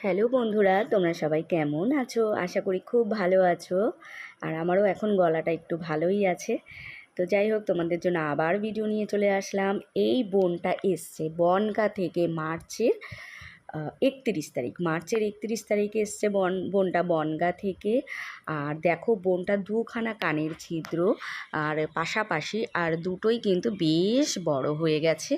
Hello বন্ধুরা, তোমরা সবাই কেমন আছো? আশা করি খুব ভালো আছো। আর আমারও এখন গলাটা একটু ভালোই আছে। তো যাই হোক, তোমাদের জন্য আবার ভিডিও নিয়ে চলে আসলাম। এই বনটা এসছে বনকা থেকে মার্চের একত্রিশ তারিখ, মার্চের একত্রিশ তারিখে এসছে বন, বোনটা বনগা থেকে। আর দেখো, বোনটা দুখানা কানের ছিদ্র। আর পাশাপাশি আর দুটোই কিন্তু বেশ বড় হয়ে গেছে।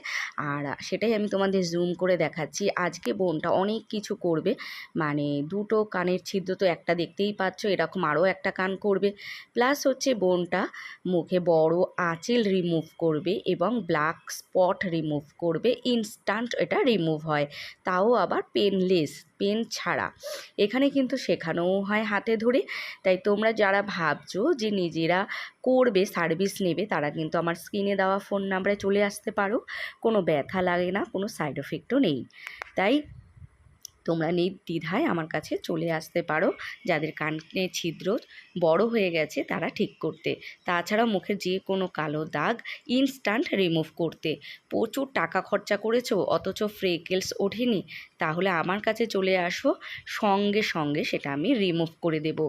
আর সেটাই আমি তোমাদের জুম করে দেখাচ্ছি। আজকে বোনটা অনেক কিছু করবে। মানে দুটো কানের ছিদ্র তো একটা দেখতেই পাচ্ছ, এরকম আরও একটা কান করবে। প্লাস হচ্ছে বোনটা মুখে বড় আঁচেল রিমুভ করবে এবং ব্ল্যাক স্পট রিমুভ করবে। ইনস্ট্যান্ট এটা রিমুভ হয়। তাও আবার পেনলেস পেন ছাড়া। এখানে কিন্তু শেখানোও হয় হাতে ধরে। তাই তোমরা যারা ভাবছ যে নিজেরা করবে সার্ভিস নেবে, তারা কিন্তু আমার স্ক্রিনে দেওয়া ফোন নাম্বারে চলে আসতে পারো। কোনো ব্যথা লাগে না, কোনো সাইড এফেক্টও নেই। তাই তোমরা নির্দ্বিধায় আমার কাছে চলে আসতে পারো। যাদের কানে ছিদ্র বড় হয়ে গেছে তারা ঠিক করতে। তাছাড়াও মুখের যে কোনো কালো দাগ ইনস্ট্যান্ট রিমুভ করতে। প্রচুর টাকা খরচা করেছ, অথচ ফ্রেকেলস ওঠেনি। তাহলে আমার কাছে চলে আসো, সঙ্গে সঙ্গে সেটা আমি রিমুভ করে দেব।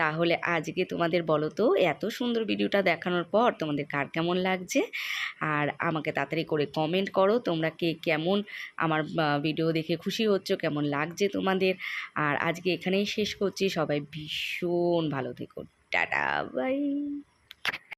তাহলে আজকে তোমাদের বলো তো, এত সুন্দর ভিডিওটা দেখানোর পর তোমাদের কার কেমন লাগছে? আর আমাকে তাড়াতাড়ি করে কমেন্ট করো, তোমরা কে কেমন আমার ভিডিও দেখে খুশি হচ্ছ, কেমন লাগছে তোমাদের। আর আজকে এখানেই শেষ করছি। সবাই ভীষণ ভালো থেকো। Tata bye.